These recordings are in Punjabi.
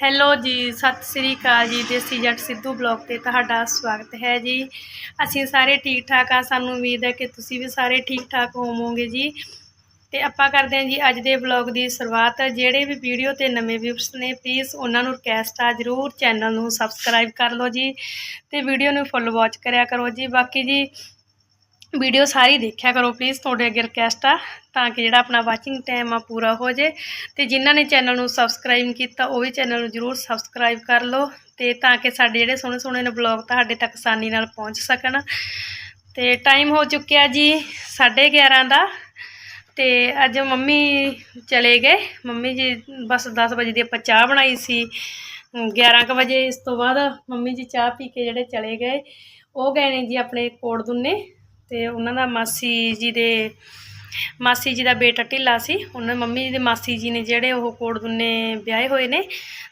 ਹੈਲੋ ਜੀ, ਸਤਿ ਸ੍ਰੀ ਅਕਾਲ ਜੀ, ਦੇਸੀ ਜੱਟ ਸਿੱਧੂ ਬਲੌਗ ਤੇ ਤੁਹਾਡਾ ਸਵਾਗਤ ਹੈ ਜੀ। ਅਸੀਂ ਸਾਰੇ ਠੀਕ ਠਾਕ ਆ, ਸਾਨੂੰ ਉਮੀਦ ਹੈ ਕਿ ਤੁਸੀਂ ਵੀ ਸਾਰੇ ਠੀਕ ਠਾਕ ਹੋਵੋਗੇ ਜੀ। ਤੇ ਆਪਾਂ ਕਰਦੇ ਹਾਂ ਜੀ ਅੱਜ ਦੇ ਬਲੌਗ ਦੀ ਸ਼ੁਰੂਆਤ। ਜਿਹੜੇ ਵੀ ਵੀਡੀਓ ਤੇ ਨਵੇਂ ਵਿਊਅਰਸ ਨੇ ਪਲੀਜ਼ ਉਹਨਾਂ ਨੂੰ ਰਿਕਵੈਸਟ ਆ, ਜਰੂਰ ਚੈਨਲ ਨੂੰ ਸਬਸਕ੍ਰਾਈਬ ਕਰ ਲਓ ਜੀ। ਤੇ ਵੀਡੀਓ ਨੂੰ ਫੁੱਲ ਵਾਚ ਕਰਿਆ ਕਰੋ ਜੀ। ਬਾਕੀ ਜੀ ਵੀਡੀਓ ਸਾਰੀ ਦੇਖਿਆ ਕਰੋ ਪਲੀਜ਼ ਤੁਹਾਡੇ ਅੱਗੇ ਰਿਕਵੈਸਟ ਆ, ਤਾਂ ਕਿ ਜਿਹੜਾ ਆਪਣਾ ਵਾਚਿੰਗ ਟਾਈਮ ਆ ਪੂਰਾ ਹੋ ਜੇ। ਤੇ ਜਿਨ੍ਹਾਂ ਨੇ ਚੈਨਲ ਨੂੰ ਸਬਸਕ੍ਰਾਈਬ ਕੀਤਾ, ਉਹ ਵੀ ਚੈਨਲ ਨੂੰ ਜਰੂਰ ਸਬਸਕ੍ਰਾਈਬ ਕਰ ਲਓ, ਤੇ ਤਾਂ ਕਿ ਸਾਡੇ ਜਿਹੜੇ ਸੋਹਣੇ ਸੋਹਣੇ ਨੇ ਬਲੌਗ ਤੁਹਾਡੇ ਤੱਕ ਆਸਾਨੀ ਨਾਲ ਪਹੁੰਚ ਸਕਣ। ਤੇ ਟਾਈਮ ਹੋ ਚੁੱਕਿਆ ਜੀ 11:30 ਦਾ, ਤੇ ਅੱਜ ਮੰਮੀ ਚਲੇ ਗਏ। ਮੰਮੀ ਜੀ ਬਸ 10 ਵਜੇ ਦੀ ਆਪਾਂ ਚਾਹ ਬਣਾਈ ਸੀ। 11 ਕੁ ਵਜੇ ਇਸ ਤੋਂ ਬਾਅਦ ਮੰਮੀ ਜੀ ਚਾਹ ਪੀ ਕੇ ਜਿਹੜੇ ਚਲੇ ਗਏ। ਉਹ ਗਏ ਨੇ ਜੀ ਆਪਣੇ ਕੋੜ ਦੁੰਨੇ। ਤੇ ਉਹਨਾਂ ਦਾ ਮਾਸੀ ਜੀ ਦੇ ਮਾਸੀ ਜੀ ਦਾ ਬੇਟਾ ਢਿੱਲਾ ਸੀ। ਉਹਨਾਂ ਮੰਮੀ ਜੀ ਦੇ ਮਾਸੀ ਜੀ ਨੇ ਜਿਹੜੇ ਉਹ ਕੋੜ ਦੁੰਨੇ ਵਿਆਹੇ ਹੋਏ ਨੇ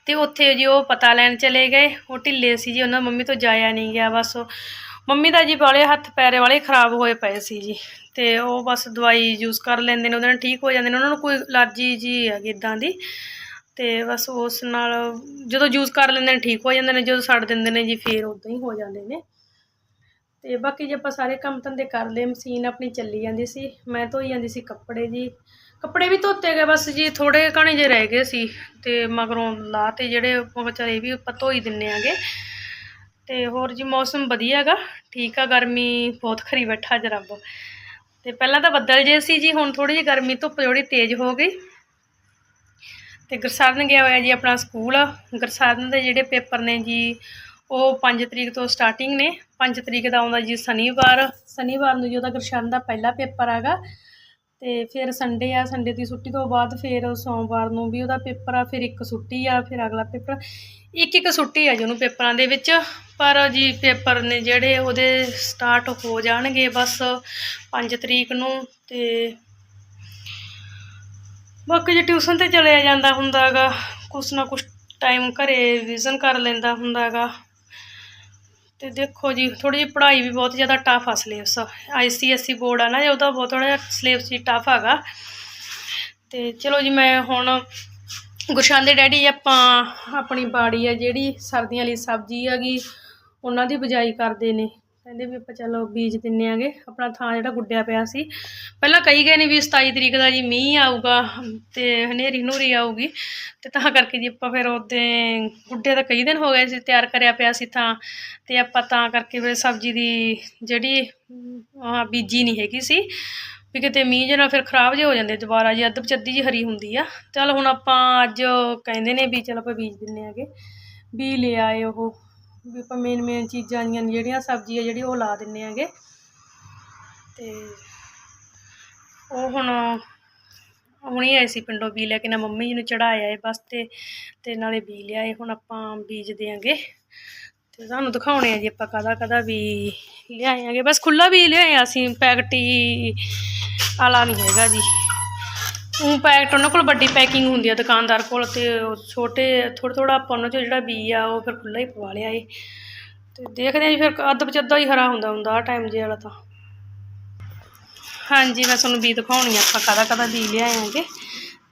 ਤੇ ਉੱਥੇ ਜੀ ਉਹ ਪਤਾ ਲੈਣ ਚਲੇ ਗਏ। ਉਹ ਢਿੱਲੇ ਸੀ ਜੀ, ਉਹਨਾਂ ਮੰਮੀ ਤੋਂ ਜਾਇਆ ਨਹੀਂ ਗਿਆ ਬਸ। ਉਹ ਮੰਮੀ ਦਾ ਜੀ ਵਾਲੇ ਹੱਥ ਪੈਰੇ ਵਾਲੇ ਖਰਾਬ ਹੋਏ ਪਏ ਸੀ ਜੀ ਤੇ ਉਹ ਬਸ ਦਵਾਈ ਯੂਜ਼ ਕਰ ਲੈਂਦੇ ਨੇ, ਉਹਦੇ ਨਾਲ ਠੀਕ ਹੋ ਜਾਂਦੇ ਨੇ, ਉਹਨਾਂ ਨੂੰ ਕੋਈ ਅਲਰਜੀ ਜੀ ਹੈਗੀ ਇਦਾਂ ਦੀ ਤੇ ਬਸ ਉਸ ਨਾਲ ਜਦੋਂ ਯੂਜ਼ ਕਰ ਲੈਂਦੇ ਨੇ, ਠੀਕ ਹੋ ਜਾਂਦੇ ਨੇ, ਜਦੋਂ ਛੱਡ ਦਿੰਦੇ ਨੇ ਜੀ, ਫੇਰ ਉਦਾਂ ਹੀ ਹੋ ਜਾਂਦੇ ਨੇ। ਤੇ ਬਾਕੀ ਜੇ ਆਪਾਂ ਸਾਰੇ ਕੰਮ ਧੰਦੇ ਕਰ ਲਏ, ਮਸ਼ੀਨ ਆਪਣੀ ਚੱਲੀ ਜਾਂਦੀ ਸੀ, ਮੈਂ ਧੋਈ ਜਾਂਦੀ ਸੀ ਕੱਪੜੇ ਜੀ। ਕੱਪੜੇ ਵੀ ਧੋਤੇ ਗਏ, ਬਸ ਜੀ ਥੋੜੇ ਘਣੇ ਜੇ ਰਹਿ ਗਏ ਸੀ ਤੇ ਮਗਰੋਂ ਲਾ ਤੇ ਜਿਹੜੇ ਉਹ ਵੀ ਆਪਾਂ ਧੋਈ ਹੀ ਦਿੰਨੇ ਆਗੇ। ਤੇ ਹੋਰ ਜੀ ਮੌਸਮ ਵਧੀਆ ਹੈਗਾ, ਠੀਕ ਆ, ਗਰਮੀ ਬਹੁਤ ਖਰੀ ਬੈਠਾ ਅੱਜ ਰੱਬ। ਤੇ ਪਹਿਲਾਂ ਤਾਂ ਬੱਦਲ ਜੇ ਸੀ ਜੀ, ਹੁਣ ਥੋੜੀ ਜਿਹੀ ਗਰਮੀ, ਧੁੱਪ ਥੋੜੀ ਤੇਜ਼ ਹੋ ਗਈ। ਤੇ ਗੁਰਸਾਰਨ ਗਿਆ ਹੋਇਆ ਜੀ ਆਪਣਾ ਸਕੂਲ, ਗੁਰਸਾਰਨ ਦੇ ਜਿਹੜੇ ਪੇਪਰ ਨੇ ਜੀ ਉਹ 5 ਤਰੀਕ ਤੋਂ ਸਟਾਰਟਿੰਗ ਨੇ। 5 ਤਰੀਕ ਦਾ ਆਉਂਦਾ ਜੀ ਸ਼ਨੀਵਾਰ। ਸ਼ਨੀਵਾਰ ਨੂੰ ਜੀ ਉਹਦਾ ਗੁਰਸ਼ਰਨ ਦਾ ਪਹਿਲਾ ਪੇਪਰ ਹੈਗਾ। ਤੇ ਫਿਰ ਸੰਡੇ ਆ ਸੰਡੇ ਦੀ ਛੁੱਟੀ ਤੋਂ ਬਾਅਦ ਫਿਰ ਸੋਮਵਾਰ ਨੂੰ ਵੀ ਉਹਦਾ ਪੇਪਰ ਆ, ਫਿਰ ਇੱਕ ਛੁੱਟੀ ਆ, ਫਿਰ ਅਗਲਾ ਪੇਪਰ। ਇੱਕ ਇੱਕ ਛੁੱਟੀ ਆ ਜੀ ਉਹਨੂੰ ਪੇਪਰਾਂ ਦੇ ਵਿੱਚ। ਪਰ ਜੀ ਪੇਪਰ ਨੇ ਜਿਹੜੇ ਉਹਦੇ ਸਟਾਰਟ ਹੋ ਜਾਣਗੇ ਬਸ 5 ਤਰੀਕ ਨੂੰ ਤੇ ਬਾਕੀ ਜੇ ਟਿਊਸ਼ਨ ਤੇ ਚਲਿਆ ਜਾਂਦਾ ਹੁੰਦਾ ਹੈਗਾ ਕੁਛ ਨਾ ਕੁਛ ਟਾਈਮ ਘਰੇ ਰਿਵੀਜ਼ਨ ਕਰ ਲੈਂਦਾ ਹੁੰਦਾ ਹੈਗਾ ਤੇ ਦੇਖੋ ਜੀ ਥੋੜੀ ਜਿਹੀ ਪੜ੍ਹਾਈ ਵੀ ਬਹੁਤ ਜ਼ਿਆਦਾ ਟਫ ਆ ਸਿਲੇਬਸ ਆਈਸੀਐਸਈ ਬੋਰਡ ਆ ਨਾ ਜੀ ਉਹਦਾ ਬਹੁਤ ਥੋੜਾ ਜਿਹਾ ਸਿਲੇਬਸ ਜੀ ਟਫ ਹੈਗਾ। ਤੇ ਚਲੋ ਜੀ, ਮੈਂ ਹੁਣ ਗੁਰਸ਼ਨ ਦੇ ਡੈਡੀ ਆਪਾਂ ਆਪਣੀ ਬਾੜੀ ਆ ਜਿਹੜੀ ਸਰਦੀਆਂ ਲਈ ਸਬਜ਼ੀ ਹੈਗੀ, ਉਹਨਾਂ ਦੀ ਬਜਾਈ ਕਰਦੇ ਨੇ। ਕਹਿੰਦੇ ਵੀ ਆਪਾਂ ਚਲੋ ਬੀਜ ਦਿੰਨੇ ਆਗੇ। ਆਪਣਾ ਥਾਂ ਜਿਹੜਾ ਗੁੱਡਿਆ ਪਿਆ ਸੀ। ਪਹਿਲਾਂ ਕਹੀ ਗਏ ਨੇ ਵੀ 27 ਤਰੀਕ ਦਾ ਜੀ ਮੀਂਹ ਆਊਗਾ ਤੇ ਹਨੇਰੀ ਨੂਰੀ ਆਊਗੀ। ਤੇ ਤਾਂ ਕਰਕੇ ਜੀ ਆਪਾਂ ਫਿਰ ਉਹਦੇ ਗੁੱਡੇ ਤਾਂ ਕਈ ਦਿਨ ਹੋ ਗਏ ਸੀ ਤਿਆਰ ਕਰਿਆ ਪਿਆ ਸੀ ਥਾਂ। ਤੇ ਆਪਾਂ ਤਾਂ ਕਰਕੇ ਫਿਰ ਸਬਜ਼ੀ ਦੀ ਜਿਹੜੀ ਆਹ ਬੀਜੀ ਨਹੀਂ ਹੈਗੀ ਸੀ। ਵੀ ਕਿਤੇ ਮੀਂਹ ਜੇ ਨਾਲ ਫਿਰ ਖਰਾਬ ਜੇ ਹੋ ਜਾਂਦੇ ਦੁਬਾਰਾ ਜੀ, ਅੱਧ ਪਚੱਦੀ ਜੀ ਹਰੀ ਹੁੰਦੀ ਆ। ਚੱਲ ਹੁਣ ਆਪਾਂ ਅੱਜ ਕਹਿੰਦੇ ਨੇ ਵੀ ਚਲ ਆਪਾਂ ਬੀਜ ਦਿੰਨੇ ਆਗੇ। ਵੀ ਲੈ ਆਏ ਉਹ। ਵੀ ਆਪਾਂ ਮੇਨ ਮੇਨ ਚੀਜ਼ਾਂ ਦੀਆਂ ਜਿਹੜੀਆਂ ਸਬਜ਼ੀ ਆ ਜਿਹੜੀ ਉਹ ਲਾ ਦਿੰਨੇ ਆਗੇ ਤੇ ਉਹ ਹੁਣ ਹੁਣੀ ਆਏ ਸੀ ਪਿੰਡੋਂ ਬੀ ਲੈ ਕੇ, ਨਾ ਮੰਮੀ ਜੀ ਨੂੰ ਚੜਾਇਆ ਏ ਬਸ ਤੇ ਤੇ ਨਾਲੇ ਬੀ ਲਿਆਏ ਹੁਣ ਆਪਾਂ ਬੀਜ ਦਿਆਂਗੇ ਤੇ ਤੁਹਾਨੂੰ ਦਿਖਾਉਣੇ ਆ ਜੀ ਆਪਾਂ ਕਦਾ ਕਦਾ ਵੀ ਲਿਆਏ ਬਸ ਖੁੱਲਾ ਵੀ ਲਿਆਏ ਅਸੀਂ, ਪੈਕਟੀ ਆਲਾ ਨਹੀਂ ਹੈਗਾ ਜੀ। ਉਹ ਪੈਕਟ ਉਹਨਾਂ ਕੋਲ ਵੱਡੀ ਪੈਕਿੰਗ ਹੁੰਦੀ ਆ ਦੁਕਾਨਦਾਰ ਕੋਲ ਤੇ ਉਹ ਛੋਟੇ ਥੋੜਾ ਥੋੜਾ ਆਪਾਂ ਉਹਨਾਂ ਚੋਂ ਜਿਹੜਾ ਬੀ ਆ, ਉਹ ਫਿਰ ਖੁੱਲਾ ਹੀ ਪਵਾ ਲਿਆ ਏ। ਤੇ ਦੇਖਦੇ ਆ ਜੀ ਫਿਰ ਅੱਧ ਪਚੱਧਾ ਹੀ ਹਰਾ ਹੁੰਦਾ ਹੁੰਦਾ ਆ ਟਾਈਮ ਜੇ ਵਾਲਾ ਤਾਂ। ਹਾਂਜੀ, ਮੈਂ ਤੁਹਾਨੂੰ ਬੀ ਦਿਖਾਉਣੀ ਆ, ਆਪਾਂ ਕਦਾ ਕਦਾ ਬੀ ਲਿਆਏ ਆਂਗੇ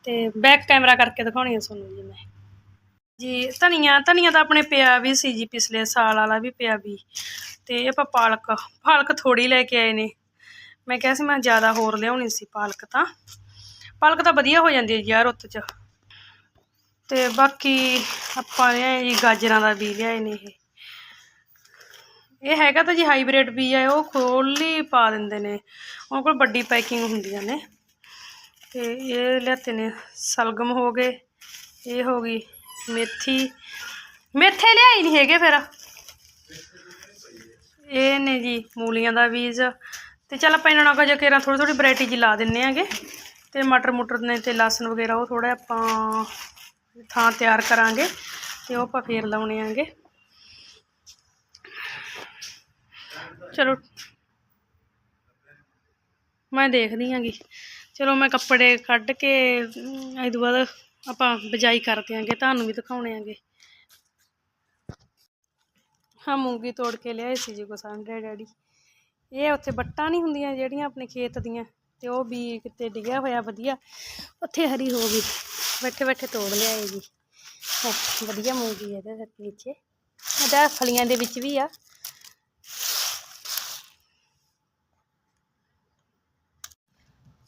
ਤੇ ਬੈਕ ਕੈਮਰਾ ਕਰਕੇ ਦਿਖਾਉਣੀ ਆ ਤੁਹਾਨੂੰ ਜੀ ਮੈਂ। ਜੀ, ਧਨੀਆ ਧਨੀਆ ਤਾਂ ਆਪਣੇ ਪਿਆ ਵੀ ਸੀ ਜੀ ਪਿਛਲੇ ਸਾਲ ਵਾਲਾ ਵੀ ਪਿਆ ਵੀ। ਤੇ ਇਹ ਆਪਾਂ ਪਾਲਕ ਪਾਲਕ ਥੋੜੀ ਲੈ ਕੇ ਆਏ ਨੇ। ਮੈਂ ਕਿਹਾ ਸੀ ਮੈਂ ਜ਼ਿਆਦਾ ਹੋਰ ਲਿਆਉਣੀ ਸੀ ਪਾਲਕ ਤਾਂ। ਪਲਕ ਤਾਂ ਵਧੀਆ ਹੋ ਜਾਂਦੀ ਹੈ ਜੀ ਯਾਰ ਉੱਤ ਚ। ਤੇ ਬਾਕੀ ਆਪਾਂ ਲਿਆਏ ਜੀ, ਗਾਜਰਾਂ ਦਾ ਬੀ ਲਿਆਏ ਨੇ ਇਹ। ਇਹ ਹੈਗਾ ਤਾਂ ਜੀ ਹਾਈਬ੍ਰਿਡ ਬੀ ਹੈ ਉਹ ਖੋਲੀ ਪਾ ਦਿੰਦੇ ਨੇ। ਉਹਨਾਂ ਕੋਲ ਵੱਡੀ ਪੈਕਿੰਗ ਹੁੰਦੀਆਂ ਨੇ। ਤੇ ਇਹ ਲਿਆਤੇ ਨੇ, ਸਲਗਮ ਹੋ ਗਏ, ਇਹ ਹੋ ਗਈ ਮੇਥੀ। ਮੇਥੇ ਲਿਆਈ ਨਹੀਂ ਹੈਗੇ ਫਿਰ। ਇਹ ਨੇ ਜੀ ਮੂਲੀਆਂ ਦਾ ਬੀਜ। ਤੇ ਚੱਲ ਆਪਾਂ ਇਹਨਾਂ ਨਾਲ ਕਜਾ ਕੇਰਾਂ ਥੋੜੀ ਥੋੜੀ ਵੈਰਾਈਟੀ ਜੀ ਲਾ ਦਿੰਨੇ ਆਗੇ। ਤੇ ਮਟਰ ਮੁਟਰ ਨੇ ਤੇ ਲਸਣ ਵਗੈਰਾ ਉਹ ਥੋੜਾ ਆਪਾਂ ਥਾਂ ਤਿਆਰ ਕਰਾਂਗੇ ਤੇ ਉਹ ਆਪਾਂ ਫੇਰ ਲਾਉਣੇ ਆਂਗੇ। ਚਲੋ। ਮੈਂ ਦੇਖਦੀ ਆਂਗੀ। ਚਲੋ ਮੈਂ ਕੱਪੜੇ ਕੱਢ ਕੇ ਅਮ, ਇਹ ਤੋਂ ਬਾਅਦ ਆਪਾਂ ਬਜਾਈ ਕਰ ਦਿਆਂਗੇ ਤੁਹਾਨੂੰ ਵੀ ਦਿਖਾਉਣੇ ਆਂਗੇ। ਹਾਂ ਮੂੰਗੀ ਤੋੜ ਕੇ ਲਿਆਏ ਸੀ ਜੀ ਗੁਸਾਂਢੇ ਡੈਡੀ। ਇਹ ਉੱਥੇ ਬੱਟਾਂ ਨਹੀਂ ਹੁੰਦੀਆਂ ਜਿਹੜੀਆਂ ਆਪਣੇ ਖੇਤ ਦੀਆਂ। ਤੇ ਉਹ ਵੀ ਕਿਤੇ ਡਿੱਗਿਆ ਹੋਇਆ ਵਧੀਆ। ਉੱਥੇ ਹਰੀ ਹੋ ਗਈ। ਬੈਠੇ ਬੈਠੇ ਤੋੜ ਲਿਆਏ ਜੀ। ਵਧੀਆ ਮੂੰਗੀ ਹੈ ਇਹਦੇ ਵਿੱਚ ਇਹਦਾ ਫਲੀਆਂ ਦੇ ਵਿੱਚ ਵੀ ਆ।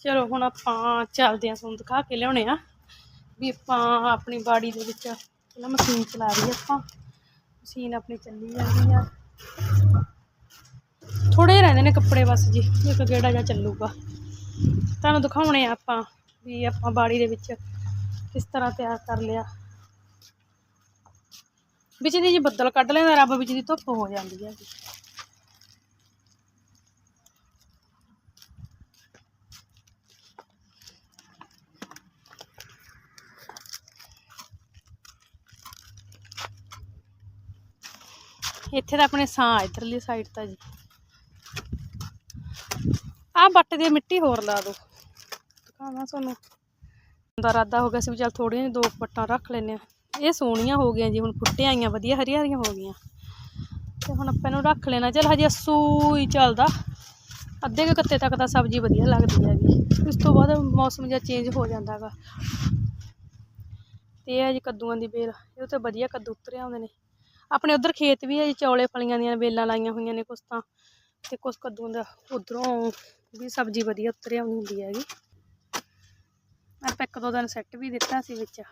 ਚਲੋ ਹੁਣ ਆਪਾਂ ਚੱਲਦੇ ਆਂ ਤੁਹਾਨੂੰ ਦਿਖਾ ਕੇ ਲਿਆਉਣੇ ਆ। ਵੀ ਆਪਾਂ ਆਪਣੀ ਬਾੜੀ ਦੇ ਵਿੱਚ ਪਹਿਲਾਂ ਮਸ਼ੀਨ ਚਲਾ ਰਹੀ ਆਪਾਂ। ਮਸ਼ੀਨ ਆਪਣੀ ਚੱਲੀ ਜਾਂਦੀ ਆ। ਥੋੜੇ ਰਹਿੰਦੇ ਨੇ ਕੱਪੜੇ ਬਸ ਜੀ। ਇੱਕ ਗੇੜਾ ਜਿਹਾ ਚੱਲੂਗਾ। ਤੁਹਾਨੂੰ ਦਿਖਾਉਣੇ ਆ ਆਪਾਂ ਵੀ ਆਪਾਂ ਬਾੜੀ ਦੇ ਵਿੱਚ ਕਿਸ ਤਰ੍ਹਾਂ ਤਿਆਰ ਕਰ ਲਿਆ। ਵਿੱਚ ਦੀ ਜੀ ਬੱਦਲ ਕੱਢ ਲੈਂਦਾ, ਰੱਬ ਵਿੱਚ ਦੀ ਧੁੱਪ ਹੋ ਜਾਂਦੀ ਹੈ ਜੀ। ਇੱਥੇ ਤਾਂ ਆਪਣੇ ਸਾਹ ਇਧਰਲੀ ਸਾਈਡ ਤਾਂ ਜੀ। ਆਹ ਬੱਟ ਦੀ ਮਿੱਟੀ ਹੋਰ ਲਾ ਦੋ ਦਿਖਾਵਾਂ ਤੁਹਾਨੂੰ। ਦਾ ਇਰਾਦਾ ਹੋ ਗਿਆ ਸੀ ਵੀ ਚੱਲ ਥੋੜੀਆਂ ਜਿਹੀਆਂ ਦੋ ਬੱਟਾਂ ਰੱਖ ਲੈਨੇ ਆ ਇਹ ਸੋਹਣੀਆਂ ਹੋ ਗਈਆਂ ਜੀ, ਹੁਣ ਫੁੱਟੀਆਂ ਆਈਆਂ, ਵਧੀਆ ਹਰੀਆਂ ਹਰੀਆਂ ਹੋ ਗਈਆਂ। ਤੇ ਹੁਣ ਆਪਾਂ ਇਹਨੂੰ ਰੱਖ ਲੈਣਾ। ਚੱਲ ਹਜੇ ਅੱਸੂ ਚੱਲਦਾ। ਅੱਧੇ ਕੁ ਕੱਤੇ ਤੱਕ ਤਾਂ ਸਬਜ਼ੀ ਵਧੀਆ ਲੱਗਦੀ ਹੈਗੀ। ਉਸ ਤੋਂ ਬਾਅਦ ਮੌਸਮ ਜਿਹਾ ਚੇਂਜ ਹੋ ਜਾਂਦਾ ਹੈਗਾ। ਤੇ ਇਹ ਹੈ ਜੀ ਕੱਦੂਆਂ ਦੀ ਬੇਲ। ਇਹ ਤੇ ਵਧੀਆ ਕੱਦੂ ਉਤਰੇ ਆਉਂਦੇ ਨੇ। ਆਪਣੇ ਉਧਰ ਖੇਤ ਵੀ ਹੈ ਜੀ, ਚੌਲੇ ਫਲੀਆਂ ਦੀਆਂ, ਬੇਲਾਂ ਲਾਈਆਂ ਹੋਈਆਂ ਨੇ ਕੁਛ ਤਾਂ। ਤੇ ਕੁਛ ਕੱਦੂਆਂ ਦਾ ਉਧਰੋਂ ਵੀ ਸਬਜ਼ੀ ਵਧੀਆ ਉਤਰੇ ਆਉਂਦੀ ਹੁੰਦੀ ਹੈਗੀ। ਆਪਾਂ ਇੱਕ ਦੋ ਦਿਨ ਸੈੱਟ ਵੀ ਦਿੱਤਾ ਸੀ ਵਿੱਚ।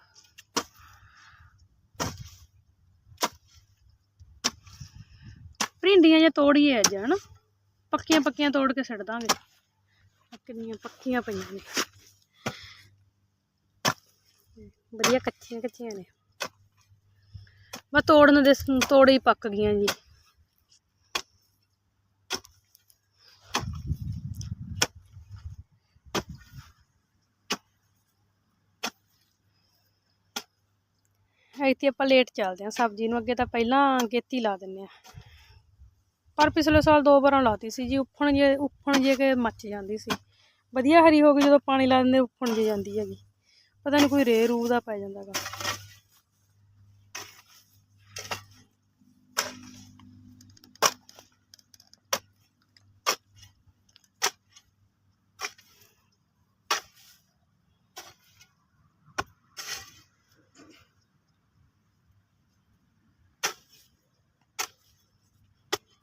ਭਿੰਡੀਆਂ ਜਾਂ ਤੋੜੀਏ ਅੱਜ, ਹਨਾ? ਪੱਕੀਆਂ ਪੱਕੀਆਂ ਤੋੜ ਕੇ ਛੱਡ ਦਾਂਗੇ। ਕਿੰਨੀਆਂ ਪੱਕੀਆਂ ਪਈਆਂ ਨੇ। ਵਧੀਆ ਕੱਚੀਆਂ ਕੱਚੀਆਂ ਨੇ। ਬਸ ਤੋੜਨ ਦੇ ਸ- ਹੀ ਪੱਕ ਗਈਆਂ ਜੀ। ਇੱਥੇ ਆਪਾਂ ਲੇਟ ਚੱਲਦੇ ਹਾਂ, ਸਬਜ਼ੀ ਨੂੰ ਅੱਗੇ ਤਾਂ ਪਹਿਲਾਂ ਗੇਤੀ ਲਾ ਦਿੰਦੇ ਆ ਪਰ ਪਿਛਲੇ ਸਾਲ ਦੋ ਵਾਰਾਂ ਲਾਤੀ ਸੀ ਜੀ, ਉੱਫਣ ਜੇ ਉੱਫਣ ਜੇ ਕੇ ਮੱਚ ਜਾਂਦੀ ਸੀ। ਵਧੀਆ ਹਰੀ ਹੋ ਗਈ ਜਦੋਂ ਪਾਣੀ ਲਾ ਦਿੰਦੇ, ਉੱਫਣ ਜੇ ਜਾਂਦੀ ਹੈਗੀ। ਪਤਾ ਨਹੀਂ ਕੋਈ ਰੇ ਰੂ ਦਾ ਪੈ ਜਾਂਦਾ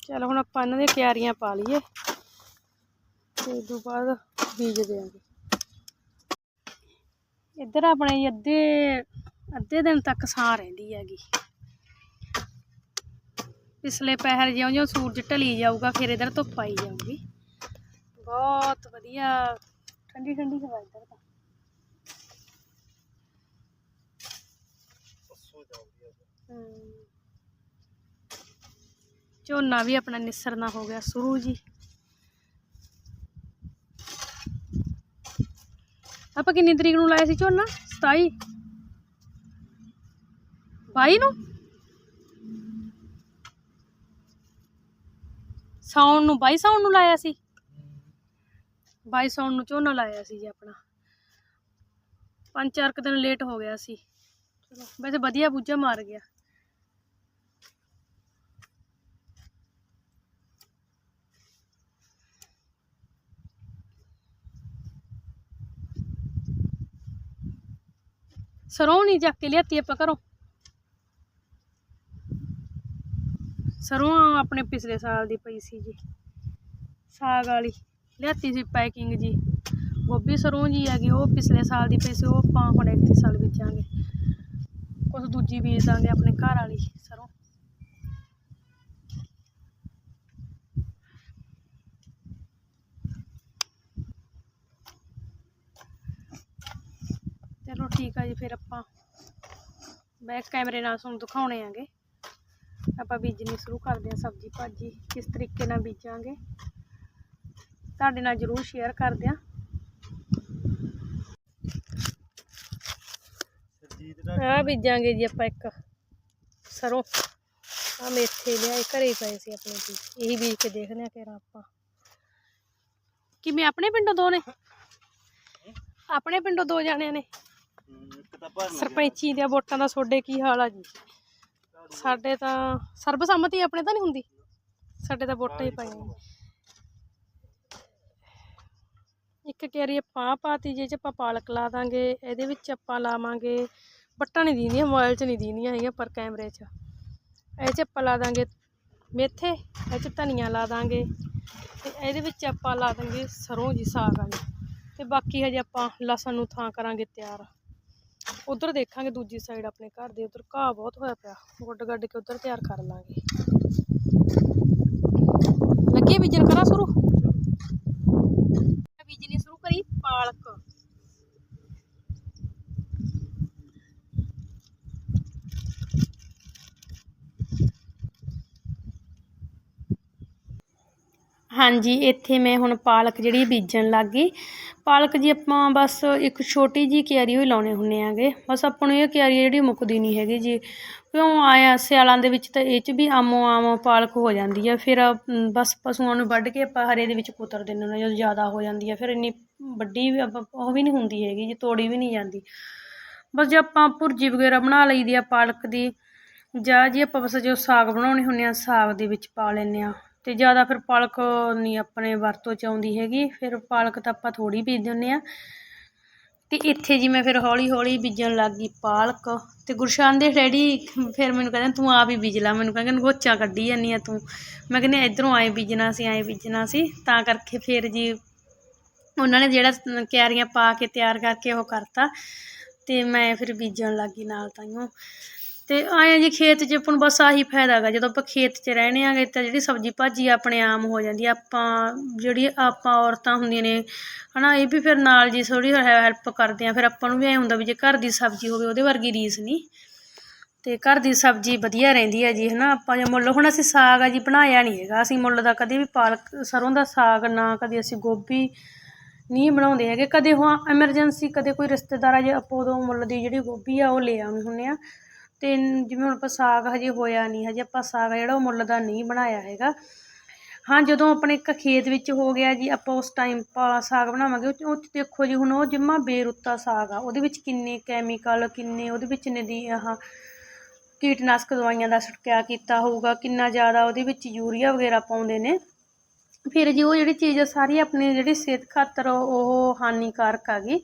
ਚਲੋ ਹੁਣ ਆਪਾਂ ਇਹਨਾਂ ਦੀਆਂ ਕਿਆਰੀਆਂ ਪਾ ਲਈਏ ਤੇ ਉਸ ਤੋਂ ਬਾਅਦ ਬੀਜ ਦੇਵਾਂਗੇ ਇੱਧਰ ਆਪਣੇ ਅੱਧੇ ਅੱਧੇ ਦਿਨ ਤੱਕ ਸਾਹ ਰਹਿੰਦੀ ਹੈਗੀ। ਪਿਛਲੇ ਪਹਿਰ ਜਿਉਂ ਜਿਉਂ ਸੂਰਜ ਢਲੀ ਜਾਊਗਾ ਫਿਰ ਇਧਰ ਧੁੱਪ ਆਈ ਜਾਊਗੀ। ਬਹੁਤ ਵਧੀਆ ਠੰਡੀ ਠੰਡੀ ਹਵਾ ਇੱਧਰ ਤਾਂ। ਹਮ। ਝੋਨਾ ਵੀ ਆਪਣਾ ਨਿਸਰਨਾ ਹੋ ਗਿਆ, ਸ਼ੁਰੂ ਜੀ। ਆਪਾਂ ਕਿੰਨੀ ਤਰੀਕ ਨੂੰ ਲਾਇਆ ਸੀ ਝੋਨਾ? 27 22 ਨੂੰ? ਸਾਉਣ ਨੂੰ 22 ਸਾਉਣ ਨੂੰ ਲਾਇਆ ਸੀ? 22 ਸਾਉਣ ਨੂੰ ਝੋਨਾ ਲਾਇਆ ਸੀ ਜੀ ਆਪਣਾ। ਪੰਜ ਚਾਰ ਕੁ ਦਿਨ ਲੇਟ ਹੋ ਗਿਆ ਸੀ। ਚਲੋ, ਵੈਸੇ ਵਧੀਆ ਬੂਝਾ ਮਾਰ ਗਿਆ। ਸਰੋਂ ਨਹੀਂ ਚੱਕ ਕੇ ਲਿਆਤੀ ਆਪਾਂ ਘਰੋਂ। ਸਰੋਂ ਆਪਣੇ ਪਿਛਲੇ ਸਾਲ ਦੀ ਪਈ ਸੀ ਜੀ। ਸਾਗ ਵਾਲੀ ਲਿਆਤੀ ਸੀ ਪੈਕਿੰਗ ਜੀ। ਗੋਭੀ ਸਰੋਂ ਜੀ ਹੈਗੀ, ਉਹ ਪਿਛਲੇ ਸਾਲ ਦੀ ਪਈ ਸੀ, ਉਹ ਆਪਾਂ ਹੁਣ ਇੱਥੇ ਸਾਲ ਬੀਜਾਂਗੇ ਕੁਛ ਦੂਜੀ ਬੀਜ ਦਾਂਗੇ ਆਪਣੇ ਘਰ ਵਾਲੀ ਸਰੋਂ। ਚਲੋ ਠੀਕ ਆ ਜੀ ਫਿਰ ਆਪਾਂ ਬੈਕ ਕੈਮਰੇ ਨਾਲ ਤੁਹਾਨੂੰ ਦਿਖਾਉਣੇ ਆਂਗੇ। ਆਪਾਂ ਬੀਜਣੀ ਸ਼ੁਰੂ ਕਰਦੇ ਹਾਂ ਸਬਜ਼ੀ ਭਾਜੀ ਕਿਸ ਤਰੀਕੇ ਨਾਲ ਬੀਜਾਂਗੇ। ਤੁਹਾਡੇ ਨਾਲ ਜ਼ਰੂਰ ਸ਼ੇਅਰ ਕਰਦੇ ਹਾਂ। ਆ ਬੀਜਾਂਗੇ ਜੀ ਆਪਾਂ ਇੱਕ ਸਰੋਂ। ਆ ਮੇਥੇ ਲਿਆਏ ਘਰੇ ਹੀ ਪਏ ਸੀ ਆਪਣੇ ਜੀ। ਇਹੀ ਬੀਜ ਕੇ ਦੇਖਦੇ ਆ ਕਿਹੜਾ ਆਪਾਂ। ਕਿਵੇਂ ਆਪਣੇ ਪਿੰਡੋਂ ਦੋ ਨੇ? ਆਪਣੇ ਪਿੰਡੋਂ ਦੋ ਜਾਣਿਆਂ ਨੇ? ਸਰਪੰਚੀ ਦੀਆਂ ਵੋਟਾਂ ਦਾ ਤੁਹਾਡੇ ਕੀ ਹਾਲ ਆ ਜੀ? ਸਾਡੇ ਤਾਂ ਸਰਬਸੰਮਤੀ ਆਪਣੇ ਤਾਂ ਨਹੀਂ ਹੁੰਦੀ। ਸਾਡੇ ਤਾਂ ਵੋਟਾਂ ਹੀ ਪਾਈਆਂ। ਇੱਕ ਕਿਆਰੀ ਆਪਾਂ ਪਾਤੀ ਜੇ ਚ ਆਪਾਂ ਪਾਲਕ ਲਾ ਦਾਂਗੇ ਇਹਦੇ ਵਿੱਚ ਆਪਾਂ ਲਾਵਾਂਗੇ ਬੱਟਾਂ ਨਹੀਂ ਦੀਂਦੀਆਂ ਮੋਬਾਈਲ 'ਚ ਨਹੀਂ ਦੀਂਦੀਆਂ ਹੈਗੀਆਂ ਪਰ ਕੈਮਰੇ 'ਚ। ਇਹ 'ਚ ਆਪਾਂ ਲਾ ਦਾਂਗੇ ਮੇਥੇ ਇਹ 'ਚ ਧਨੀਆ ਲਾ ਦਾਂਗੇ ਤੇ ਇਹਦੇ ਵਿੱਚ ਆਪਾਂ ਲਾ ਦਾਂਗੇ ਸਰੋਂ ਜੀ ਸਾਗ ਵਾਲੀ। ਤੇ ਬਾਕੀ ਹਜੇ ਆਪਾਂ ਲਸਣ ਨੂੰ ਥਾਂ ਕਰਾਂਗੇ ਤਿਆਰ। ਉਧਰ ਦੇਖਾਂਗੇ ਦੂਜੀ ਸਾਈਡ ਆਪਣੇ ਘਰ ਦੇ, ਉਧਰ ਘਾਹ ਬਹੁਤ ਹੋਇਆ ਪਿਆ। ਗੁੱਡ ਗੱਡ ਕੇ ਉਧਰ ਤਿਆਰ ਕਰ ਲਾਂਗੇ। ਲੱਗੇ ਬੀਜਣ ਕਰਾਂ ਸ਼ੁਰੂ? ਬੀਜਣੀ ਸ਼ੁਰੂ ਕਰੀ, ਪਾਲਕ। ਹਾਂਜੀ, ਇੱਥੇ ਮੈਂ ਹੁਣ ਪਾਲਕ ਜਿਹੜੀ ਬੀਜਣ ਲੱਗ ਗਈ। ਪਾਲਕ ਜੀ ਆਪਾਂ ਬਸ ਇੱਕ ਛੋਟੀ ਜੀ ਕਿਆਰੀ ਹੋਈ ਲਾਉਣੇ ਹੁੰਨੇ ਆਗੇ। ਬਸ ਆਪਾਂ ਨੂੰ ਇਹ ਕਿਆਰੀ ਜਿਹੜੀ ਮੁੱਕਦੀ ਨਹੀਂ ਹੈਗੀ ਜੀ। ਕਿਉਂ ਆਇਆ ਸਿਆਲਾਂ ਦੇ ਵਿੱਚ ਤਾਂ ਇਹ 'ਚ ਵੀ ਆਮੋ ਆਮ ਪਾਲਕ ਹੋ ਜਾਂਦੀ ਆ। ਫਿਰ ਬਸ ਪਸ਼ੂਆਂ ਨੂੰ ਵੱਢ ਕੇ ਆਪਾਂ ਹਰੇ ਦੇ ਵਿੱਚ ਕੁਤਰ ਦਿੰਦੇ ਹੁੰਦੇ ਜਦੋਂ ਜ਼ਿਆਦਾ ਹੋ ਜਾਂਦੀ ਆ, ਫਿਰ ਇੰਨੀ ਵੱਡੀ ਵੀ ਉਹ ਵੀ ਨਹੀਂ ਹੁੰਦੀ ਹੈਗੀ ਜੀ, ਤੋੜੀ ਵੀ ਨਹੀਂ ਜਾਂਦੀ। ਬਸ ਜੇ ਆਪਾਂ ਭੁਰਜੀ ਵਗੈਰਾ ਬਣਾ ਲਈਦੀ ਆ ਪਾਲਕ ਦੀ, ਜਾਂ ਜੀ ਆਪਾਂ ਬਸ ਜੋ ਸਾਗ ਬਣਾਉਣੇ ਹੁੰਦੇ ਆ, ਸਾਗ ਦੇ ਵਿੱਚ ਪਾ ਲੈਂਦੇ ਆ। ਅਤੇ ਜ਼ਿਆਦਾ ਫਿਰ ਪਾਲਕ ਨਹੀਂ ਆਪਣੇ ਵਰਤੋਂ ਚ ਆਉਂਦੀ ਹੈਗੀ, ਫਿਰ ਪਾਲਕ ਤਾਂ ਆਪਾਂ ਥੋੜ੍ਹੀ ਬੀਜ ਦਿੰਦੇ ਹਾਂ। ਅਤੇ ਇੱਥੇ ਜੀ ਮੈਂ ਫਿਰ ਹੌਲੀ ਹੌਲੀ ਬੀਜਣ ਲੱਗ ਗਈ ਪਾਲਕ ਅਤੇ ਗੁਰਸ਼ਾਨ ਦੇ ਡੈਡੀ ਫਿਰ ਮੈਨੂੰ ਕਹਿੰਦੇ ਤੂੰ ਆਪ ਹੀ ਬੀਜ ਲਾ, ਮੈਨੂੰ ਕਹਿੰਦੇ ਨਗੋਚਾ ਕੱਢੀ ਜਾਂਦੀ ਆ ਤੂੰ। ਮੈਂ ਕਹਿੰਦੀ ਇਧਰੋਂ ਆਏ ਬੀਜਣਾ ਸੀ, ਆਏ ਬੀਜਣਾ ਸੀ, ਤਾਂ ਕਰਕੇ ਫਿਰ ਜੀ ਉਹਨਾਂ ਨੇ ਜਿਹੜਾ ਕਿਆਰੀਆਂ ਪਾ ਕੇ ਤਿਆਰ ਕਰਕੇ ਉਹ ਕਰਤਾ ਅਤੇ ਮੈਂ ਫਿਰ ਬੀਜਣ ਲੱਗੀ ਨਾਲ ਤਾਈਓ। ਤੇ ਆਏ ਜੀ ਖੇਤ 'ਚ ਆਪਾਂ ਨੂੰ ਬਸ ਆਹੀ ਫਾਇਦਾ ਹੈਗਾ ਜਦੋਂ ਆਪਾਂ ਖੇਤ 'ਚ ਰਹਿਣੇ ਆਗੇ ਤਾਂ ਜਿਹੜੀ ਸਬਜ਼ੀ ਭਾਜੀ ਆਪਣੇ ਆਮ ਹੋ ਜਾਂਦੀ ਆ, ਆਪਾਂ ਜਿਹੜੀ ਆਪਾਂ ਔਰਤਾਂ ਹੁੰਦੀਆਂ ਨੇ, ਹਨਾ, ਇਹ ਵੀ ਫਿਰ ਨਾਲ ਜੀ ਥੋੜੀ ਹੈਲਪ ਕਰਦੇ ਆ, ਫਿਰ ਆਪਾਂ ਨੂੰ ਵੀ ਐ ਹੁੰਦਾ ਵੀ ਜੇ ਘਰ ਦੀ ਸਬਜ਼ੀ ਹੋਵੇ ਉਹਦੇ ਵਰਗੀ ਰੀਸ ਨਹੀਂ ਤੇ ਘਰ ਦੀ ਸਬਜ਼ੀ ਵਧੀਆ ਰਹਿੰਦੀ ਹੈ ਜੀ, ਹਨਾ, ਆਪਾਂ ਜੇ ਮੁੱਲ, ਹੁਣ ਅਸੀਂ ਸਾਗ ਆ ਜੀ, ਬਣਾਇਆ ਨਹੀਂ ਹੈਗਾ, ਅਸੀਂ ਮੁੱਲ ਦਾ ਕਦੇ ਵੀ ਪਾਲਕ, ਸਰੋਂ ਦਾ ਸਾਗ ਨਾ ਕਦੇ ਅਸੀਂ ਗੋਭੀ ਨਹੀਂ ਬਣਾਉਂਦੇ ਹੈਗੇ, ਕਦੇ ਹਾਂ ਐਮਰਜੈਂਸੀ ਕਦੇ ਕੋਈ ਰਿਸ਼ਤੇਦਾਰ ਆ ਜੇ, ਆਪਾਂ ਉਦੋਂ ਮੁੱਲ ਦੀ ਜਿਹੜੀ ਗੋਭੀ ਆ ਉਹ ਲੈ ਆਉਂਦੇ ਹੁੰਦੇ ਆ। ਤੇ ਜਿਵੇਂ ਹੁਣ ਆਪਾਂ ਸਾਗ ਹਜੇ ਹੋਇਆ ਨਹੀਂ, ਹਜੇ ਆਪਾਂ ਸਾਗ ਆ ਜਿਹੜਾ ਉਹ ਮੁੱਲ ਦਾ ਨਹੀਂ ਬਣਾਇਆ ਹੈਗਾ। ਹਾਂ, ਜਦੋਂ ਆਪਣੇ ਇੱਕ ਖੇਤ ਵਿੱਚ ਹੋ ਗਿਆ ਜੀ, ਆਪਾਂ ਉਸ ਟਾਈਮ ਆਪਾਂ ਸਾਗ ਬਣਾਵਾਂਗੇ, ਉਹ 'ਚ- ਉਹ 'ਚ ਦੇਖੋ ਜੀ, ਹੁਣ ਉਹ ਜਿੰਮਾ ਬੇਰੁੱਤਾ ਸਾਗ ਆ, ਉਹਦੇ ਵਿੱਚ ਕਿੰਨੇ ਕੈਮੀਕਲ ਕਿੰਨੇ ਉਹਦੇ ਵਿੱਚ ਨਦੀ ਆਹ ਕੀਟਨਾਸ਼ਕ ਦਵਾਈਆਂ ਦਾ ਛਿੜਕਾਅ ਕੀਤਾ ਹੋਊਗਾ, ਕਿੰਨਾ ਜ਼ਿਆਦਾ ਉਹਦੇ ਵਿੱਚ ਯੂਰੀਆ ਵਗੈਰਾ ਪਾਉਂਦੇ ਨੇ। ਫਿਰ ਜੀ ਉਹ ਜਿਹੜੀ ਚੀਜ਼ ਆ, ਸਾਰੀ ਆਪਣੀ ਜਿਹੜੀ ਸਿਹਤ ਖਾਤਰ ਉਹ ਹਾਨੀਕਾਰਕ ਆ ਗਈ।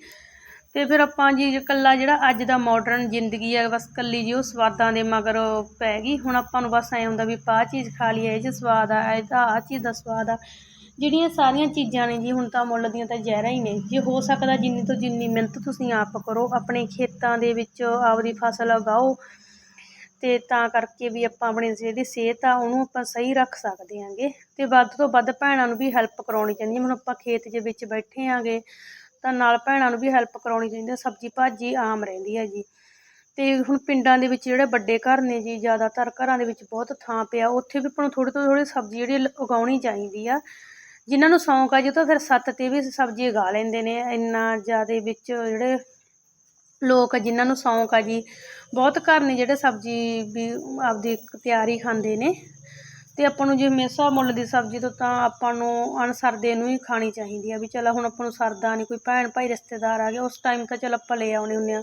ਤੇ ਫਿਰ ਆਪਾਂ ਜੀ ਇਕੱਲਾ ਜਿਹੜਾ ਅੱਜ ਦਾ ਮਾਡਰਨ ਜ਼ਿੰਦਗੀ ਆ, ਬਸ ਇਕੱਲੀ ਜੀ ਉਹ ਸਵਾਦਾਂ ਦੇ ਮਗਰ ਪੈ ਗਈ। ਹੁਣ ਆਪਾਂ ਨੂੰ ਬਸ ਐਂ ਹੁੰਦਾ ਵੀ ਆਪਾਂ ਆਹ ਚੀਜ਼ ਖਾ ਲਈਏ, ਇਹ 'ਚ ਸਵਾਦ ਆ ਇਹਦਾ ਆਹ ਚੀਜ਼ ਦਾ ਸਵਾਦ ਆ। ਜਿਹੜੀਆਂ ਸਾਰੀਆਂ ਚੀਜ਼ਾਂ ਨੇ ਜੀ, ਹੁਣ ਤਾਂ ਮੁੱਲ ਦੀਆਂ ਤਾਂ ਜ਼ਹਿਰਾ ਹੀ ਨੇ। ਜੇ ਹੋ ਸਕਦਾ ਜਿੰਨੀ ਤੋਂ ਜਿੰਨੀ ਮਿਹਨਤ ਤੁਸੀਂ ਆਪ ਕਰੋ, ਆਪਣੇ ਖੇਤਾਂ ਦੇ ਵਿੱਚ ਆਪਦੀ ਫਸਲ ਉਗਾਓ ਤੇ ਤਾਂ ਕਰਕੇ ਵੀ ਆਪਾਂ ਆਪਣੀ ਜਿਹੜੀ ਸਿਹਤ ਆ, ਉਹਨੂੰ ਆਪਾਂ ਸਹੀ ਰੱਖ ਸਕਦੇ ਆਂਗੇ। ਤੇ ਵੱਧ ਤੋਂ ਵੱਧ ਭੈਣਾਂ ਨੂੰ ਵੀ ਹੈਲਪ ਕਰਾਉਣੀ ਚਾਹੀਦੀ ਹੈ। ਹੁਣ ਆਪਾਂ ਖੇਤ ਦੇ ਵਿੱਚ ਬੈਠੇ ਆਂਗੇ ਤਾਂ ਨਾਲ ਭੈਣਾਂ ਨੂੰ ਵੀ ਹੈਲਪ ਕਰਾਉਣੀ ਚਾਹੀਦੀ ਹੈ ਸਬਜ਼ੀ ਭਾਜੀ ਆਮ ਰਹਿੰਦੀ ਹੈ ਜੀ। ਤੇ ਹੁਣ ਪਿੰਡਾਂ ਦੇ ਵਿੱਚ ਜਿਹੜੇ ਵੱਡੇ ਘਰ ਨੇ ਜੀ, ਜ਼ਿਆਦਾਤਰ ਘਰਾਂ ਦੇ ਵਿੱਚ ਬਹੁਤ ਥਾਂ ਪਿਆ, ਉੱਥੇ ਵੀ ਆਪਾਂ ਨੂੰ ਥੋੜ੍ਹੀ ਤੋਂ ਥੋੜ੍ਹੀ ਸਬਜ਼ੀ ਜਿਹੜੀ ਉਗਾਉਣੀ ਚਾਹੀਦੀ ਆ। ਜਿਨ੍ਹਾਂ ਨੂੰ ਸ਼ੌਂਕ ਆ ਜੀ, ਉਹ ਤਾਂ ਫਿਰ ਸੱਤ ਤੇ ਵੀ ਸਬਜ਼ੀ ਉਗਾ ਲੈਂਦੇ ਨੇ, ਇੰਨਾ ਜ਼ਿਆਦਾ ਵਿੱਚ ਜਿਹੜੇ ਲੋਕ ਆ, ਜਿਨ੍ਹਾਂ ਨੂੰ ਸ਼ੌਂਕ ਆ ਜੀ। ਬਹੁਤ ਘਰ ਨੇ ਜਿਹੜੇ ਸਬਜ਼ੀ ਵੀ ਆਪਦੀ ਤਿਆਰੀ ਖਾਂਦੇ ਨੇ। ਤੇ ਆਪਾਂ ਨੂੰ ਜੇ ਹਮੇਸ਼ਾ ਮੁੱਲ ਦੀ ਸਬਜ਼ੀ ਤੋਂ ਤਾਂ ਆਪਾਂ ਨੂੰ ਅਣਸਰਦੇ ਨੂੰ ਹੀ ਖਾਣੀ ਚਾਹੀਦੀ ਆ ਵੀ ਚਲ ਹੁਣ ਆਪਾਂ ਨੂੰ ਸਰਦਾ ਨਹੀਂ ਕੋਈ ਭੈਣ ਭਾਈ ਰਿਸ਼ਤੇਦਾਰ ਆ ਗਏ, ਉਸ ਟਾਈਮ ਤਾਂ ਚਲ ਆਪਾਂ ਲੈ ਆਉਣੇ ਹੁੰਦੇ ਆ।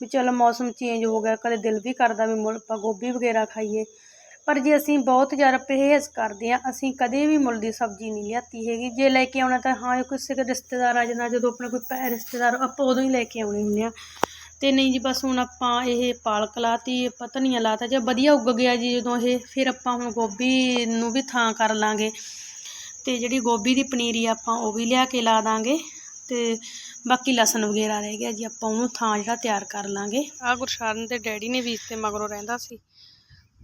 ਵੀ ਚਲ ਮੌਸਮ ਚੇਂਜ ਹੋ ਗਿਆ, ਕਦੇ ਦਿਲ ਵੀ ਕਰਦਾ ਵੀ ਮੁੱਲ, ਆਪਾਂ ਗੋਭੀ ਵਗੈਰਾ ਖਾਈਏ। ਪਰ ਜੇ ਅਸੀਂ ਬਹੁਤ ਜ਼ਿਆਦਾ ਪਰਹੇਜ਼ ਕਰਦੇ ਆ, ਅਸੀਂ ਕਦੇ ਵੀ ਮੁੱਲ ਦੀ ਸਬਜ਼ੀ ਨਹੀਂ ਲਿਆਤੀ ਹੈਗੀ। ਜੇ ਲੈ ਕੇ ਆਉਣਾ ਤਾਂ ਹਾਂ ਕਿਸੇ ਦੇ ਰਿਸ਼ਤੇਦਾਰ ਆ ਜਾਂਦਾ, ਜਦੋਂ ਆਪਣੇ ਕੋਈ ਭੈ, ਰਿਸ਼ਤੇਦਾਰ, ਆਪਾਂ ਉਦੋਂ ਹੀ ਲੈ ਕੇ ਆਉਣੇ ਹੁੰਦੇ ਆ। ਤੇ ਨਹੀਂ ਜੀ, ਬਸ ਹੁਣ ਆਪਾਂ ਇਹ ਪਾਲਕ ਲਾਤੀ ਆਪਾਂ ਧਨੀਆ ਲਾਤਾ, ਜੇ ਵਧੀਆ ਉੱਗ ਗਿਆ ਜੀ ਜਦੋਂ ਇਹ, ਫਿਰ ਆਪਾਂ ਹੁਣ ਗੋਭੀ ਨੂੰ ਵੀ ਥਾਂ ਕਰ ਲਾਂਗੇ। ਤੇ ਜਿਹੜੀ ਗੋਭੀ ਦੀ ਪਨੀਰੀ ਆ, ਆਪਾਂ ਉਹ ਵੀ ਲਿਆ ਕੇ ਲਾ ਦਾਂਗੇ। ਤੇ ਬਾਕੀ ਲਸਣ ਵਗੈਰਾ ਰਹਿ ਗਿਆ ਜੀ, ਆਪਾਂ ਉਹਨੂੰ ਥਾਂ ਜਿਹੜਾ ਤਿਆਰ ਕਰ ਲਾਂਗੇ। ਆ ਗੁਰਸ਼ਰਨ ਦੇ ਡੈਡੀ ਨੇ ਬੀਜ ਤੇ ਮਗਰੋਂ ਰਹਿੰਦਾ ਸੀ।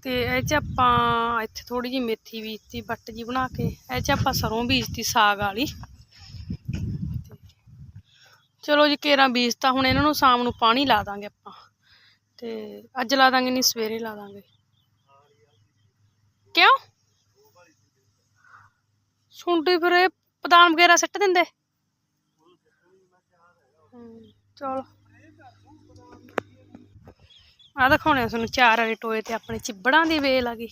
ਤੇ ਇਹ 'ਚ ਆਪਾਂ ਇੱਥੇ ਥੋੜੀ ਜਿਹੀ ਮੇਥੀ ਬੀਜਤੀ, ਬੱਟ ਜੀ ਬਣਾ ਕੇ। ਇਹ 'ਚ ਆਪਾਂ ਸਰੋਂ ਬੀਜਤੀ, ਸਾਗ ਵਾਲੀ। ਚਲੋ ਜੀ ਕੇਰਾਂ ਬੀਜਤਾ ਹੁਣ ਇਹਨਾਂ ਨੂੰ ਸ਼ਾਮ ਨੂੰ ਪਾਣੀ ਲਾ ਦਾਂਗੇ ਆਪਾਂ। ਤੇ ਅੱਜ ਲਾ ਦਾਂਗੇ ਨਹੀਂ ਸਵੇਰੇ ਲਾ ਦਾਂਗੇ। ਕਿਉਂ? ਸੁੰਡੀ ਫਿਰ ਇਹ ਪਦਾਨ ਵਗੈਰਾ ਸਿੱਟ ਦਿੰਦੇ? ਹਮ, ਚਲੋ। ਆ ਦਿਖਾਉਣੇ ਤੁਹਾਨੂੰ ਚਾਰ ਵਾਲੇ ਟੋਏ ਤੇ ਆਪਣੇ ਚਿੱਬੜਾਂ ਦੀ ਵੇਲ ਆ ਗਈ।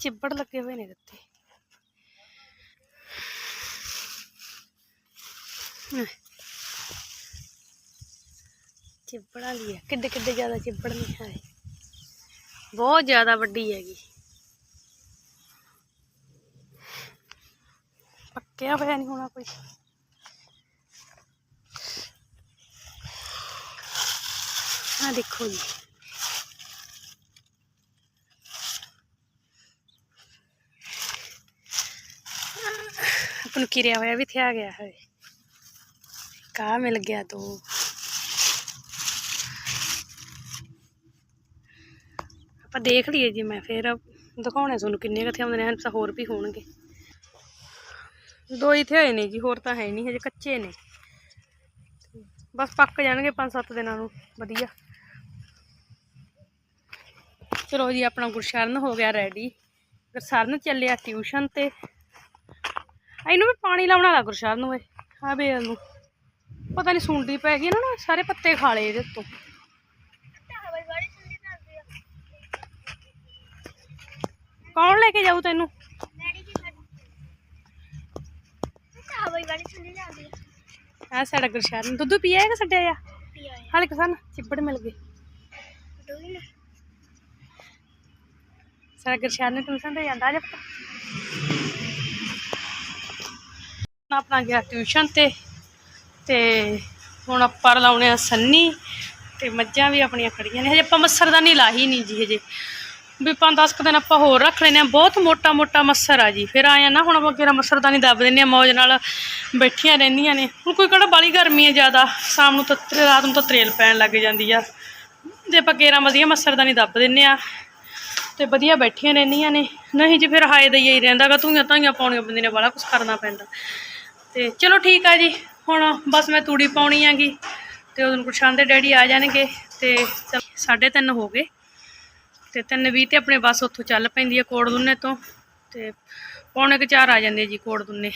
ਚਿੱਬੜ ਲੱਗੇ ਹੋਏ ਨੇ ਦਿੱਤੇ ਚਿੱਬੜਾਂ ਦੀ ਹੈ। ਕਿੱਡੇ ਕਿੱਡੇ ਜ਼ਿਆਦਾ ਚਿੱਬੜ ਨਹੀਂ ਹੈ ਬਹੁਤ ਜ਼ਿਆਦਾ ਵੱਡੀ ਹੈਗੀ। ਪੱਕਿਆ ਹੋਇਆ ਨਹੀਂ ਹੋਣਾ ਕੋਈ। ਆ ਦੇਖੋ ਜੀ। ਆਪਾਂ ਨੂੰ ਕਿਰਿਆ ਹੋਇਆ ਵੀ ਇੱਥੇ ਆ ਗਿਆ ਹੈ। ਕਾ ਮਿਲ ਗਿਆ ਆਪਾਂ ਦੇਖ ਲਈਏ ਜੀ ਮੈਂ ਫਿਰ ਦਿਖਾਉਣੇ ਤੁਹਾਨੂੰ ਕਿੰਨੇ ਕਿੱਥੇ ਆਉਂਦੇ ਨੇ, ਹਨ, ਹੋਰ ਵੀ ਹੋਣਗੇ। ਦੋ ਇੱਥੇ ਹੋਏ ਨੇ ਜੀ, ਹੋਰ ਤਾਂ ਹੈ ਨਹੀਂ, ਹਜੇ ਕੱਚੇ ਨੇ। ਬਸ ਪੱਕ ਜਾਣਗੇ 5-7 ਦਿਨਾਂ ਨੂੰ, ਵਧੀਆ। ਚਲੋ ਜੀ, ਆਪਣਾ ਗੁਰਸ਼ਰਨ ਹੋ ਗਿਆ ਰੈਡੀ ਗੁਰਸ਼ਰਨ ਚੱਲਿਆ ਟਿਊਸ਼ਨ ਤੇ। ਇਹਨੂੰ ਵੀ ਪਾਣੀ ਲਾਉਣ ਵਾਲਾ ਗੁਰਸ਼ਰਨ ਨੂੰ ਇਹ ਆ ਬੇਲ ਨੂੰ ਪਤਾ ਨਹੀਂ ਸੁੰਡੀ ਪੈ ਗਈ ਨਾ ਸਾਰੇ ਪੱਤੇ ਖਾ ਲਏ ਇਹਦੇ ਉੱਤੋਂ। ਕੌਣ ਲੈ ਕੇ ਜਾਊ ਤੈਨੂੰ? ਆ ਸਾਡਾ ਗੁਰਸ਼ਰਨ। ਦੁੱਧ ਪੀਆ ਕਿ ਛੱਡਿਆ ਆ? ਹਾਲੇ ਕਿਸਾਨ ਚਿੱਬੜ ਮਿਲ ਗਏ। ਸਾਡਾ ਗੁਰਸ਼ਰਨ ਟਿਊਸ਼ਨ ਤੇ ਜਾਂਦਾ ਜੇ ਆਪਣਾ ਗਿਆ ਟਿਊਸ਼ਨ ਤੇ ਤੇ ਹੁਣ ਆਪਾਂ ਲਾਉਣੇ ਆ ਸੰਨੀ ਤੇ ਮੱਝਾਂ ਵੀ ਆਪਣੀਆਂ ਖੜੀਆਂ ਨੇ। ਹਜੇ ਆਪਾਂ ਮੱਸਰਦਾਨੀ ਲਾਹੀ ਨਹੀਂ ਜੀ ਹਜੇ। ਵੀ ਪੰਜ ਦਸ ਕੁ ਦਿਨ ਆਪਾਂ ਹੋਰ ਰੱਖ ਲੈਨੇ ਆ ਬਹੁਤ ਮੋਟਾ ਮੋਟਾ ਮੱਸਰ ਆ ਜੀ। ਫਿਰ ਆਇਆ ਨਾ, ਹੁਣ ਆਪਾਂ ਕਿਹੜਾ ਮੱਸਰਦਾਨੀ ਦੱਬ ਦਿੰਨੇ ਆ ਮੌਜ ਨਾਲ ਬੈਠੀਆਂ ਰਹਿੰਦੀਆਂ ਨੇ। ਹੁਣ ਕੋਈ ਕਿਹੜਾ ਬਾਲੀ ਗਰਮੀ ਹੈ ਜ਼ਿਆਦਾ, ਸ਼ਾਮ ਨੂੰ ਤਾਂ ਰਾਤ ਨੂੰ ਤਾਂ ਤਰੇਲ ਪੈਣ ਲੱਗ ਜਾਂਦੀ ਆ। ਜੇ ਆਪਾਂ ਕੇਰਾਂ ਵਧੀਆ ਮੱਸਰਦਾਨੀ ਦੱਬ ਦਿੰਨੇ ਆ। ਤੇ ਵਧੀਆ ਬੈਠੀਆਂ ਰਹਿੰਦੀਆਂ ਨੇ। ਨਹੀਂ ਜੀ, ਫਿਰ ਹਾਏ ਦਈਆ ਹੀ ਰਹਿੰਦਾਗਾ ਧੂਈਆਂ ਧਾਈਆਂ ਪਾਉਣੀਆਂ ਪੈਂਦੀਆਂ ਨੇ ਬੜਾ ਕੁਝ ਕਰਨਾ ਪੈਂਦਾ। ਤੇ ਚਲੋ ਠੀਕ ਆ ਜੀ, ਹੁਣ ਬਸ ਮੈਂ ਤੂੜੀ ਪਾਉਣੀ ਆਗੀ, ਤੇ ਉਦੋਂ ਕੁਸ਼ਾਂ ਦੇ ਡੈਡੀ ਆ ਜਾਣਗੇ, ਤੇ ਚੱਲ, ਸਾਢੇ ਤਿੰਨ ਹੋ ਗਏ। ਤੇ ਤਿੰਨ ਵੀਹ ਤੇ ਆਪਣੇ ਬੱਸ ਉੱਥੋਂ ਚੱਲ ਪੈਂਦੀ ਹੈ ਕੋੜ ਦੁੰਨੇ ਤੋਂ ਤੇ ਪੌਣੇ ਕੁ ਚਾਰ ਆ ਜਾਂਦੇ ਜੀ ਕੋੜ ਦੁੰਨੇ।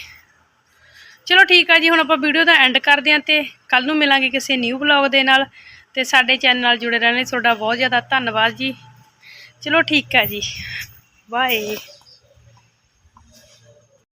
ਚਲੋ ਠੀਕ ਆ ਜੀ, ਹੁਣ ਆਪਾਂ ਵੀਡੀਓ ਦਾ ਐਂਡ ਕਰਦੇ ਹਾਂ ਤੇ ਕੱਲ ਨੂੰ ਮਿਲਾਂਗੇ ਕਿਸੇ ਨਿਊ ਬਲੌਗ ਦੇ ਨਾਲ ਤੇ ਸਾਡੇ ਚੈਨਲ ਨਾਲ ਜੁੜੇ ਰਹਿਣ ਲਈ ਤੁਹਾਡਾ ਬਹੁਤ ਜ਼ਿਆਦਾ ਧੰਨਵਾਦ ਜੀ। ਚਲੋ ਠੀਕ ਆ ਜੀ। ਬਾਏ